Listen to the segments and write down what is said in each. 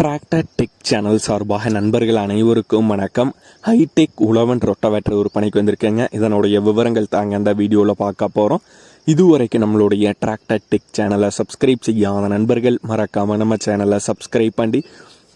Tractor tech channel சார்பாக நண்பர்கள் அனைவருக்கும் வணக்கம். ஹைடெக் உழவன் ரொட்டவேட்டர் விற்பனைக்கு வந்திருக்கேங்க. இதனுடைய விவரங்கள் தாங்க அந்த வீடியோவில் பார்க்க போகிறோம் இதுவரைக்கும் நம்மளுடைய டிராக்டர் டெக் சேனலை சப்ஸ்கிரைப் செய்யாத நண்பர்கள் மறக்காமல் நம்ம சேனலை சப்ஸ்கிரைப் பண்ணி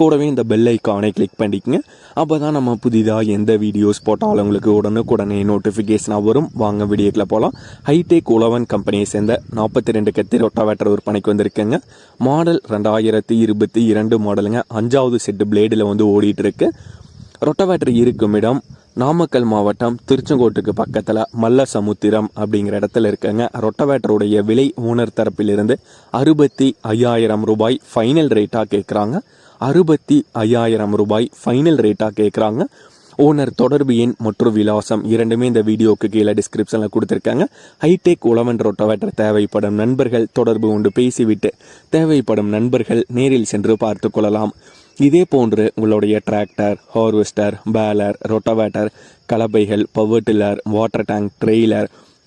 கூடவே இந்த பெல் ஐக்கானை கிளிக் பண்ணிக்கங்க. அப்போ தான் நம்ம புதிதாக எந்த வீடியோஸ் போட்டாலும் உங்களுக்கு உடனுக்குடனே நோட்டிஃபிகேஷனாக வரும். வாங்க வீடியோக்கில் போகலாம் ஹைடெக் உழவன் கம்பெனியை சேர்ந்த நாற்பத்தி ரெண்டு கத்தி ரொட்டாவேட்டர் விற்பனைக்கு வந்திருக்குங்க. மாடல் ரெண்டாயிரத்தி இருபத்தி இரண்டு மாடலுங்க அஞ்சாவது செட்டு பிளேடில் வந்து ஓடிட்டுருக்கு. ரொட்டவேட்டர் இருக்கும் இடம் நாமக்கல் மாவட்டம் திருச்செங்கோட்டுக்கு பக்கத்தில் மல்ல சமுத்திரம் அப்படிங்கிற இடத்துல இருக்குங்க. ரொட்டவேட்டருடைய விலை ஓனர் தரப்பிலிருந்து அறுபத்தி ஐயாயிரம் ரூபாய் ஃபைனல் ரேட்டாக கேட்குறாங்க அறுபத்தி ஐயாயிரம் ரூபாய் ஃபைனல் ரேட்டாக கேட்குறாங்க ஓனர் தொடர்பு எண் மற்றும் விலாசம் இரண்டுமே இந்த வீடியோக்கு கீழே டிஸ்கிரிப்ஷனில் கொடுத்துருக்காங்க. ஹைடெக் உழவன் ரொட்டோவேட்டர் தேவைப்படும் நண்பர்கள் தொடர்பு கொண்டு பேசிவிட்டு தேவைப்படும் நண்பர்கள் நேரில் சென்று பார்த்து கொள்ளலாம். இதே போன்று உங்களுடைய tractor harvester baler rotavator கலப்பைகள் power tiller water tank trailer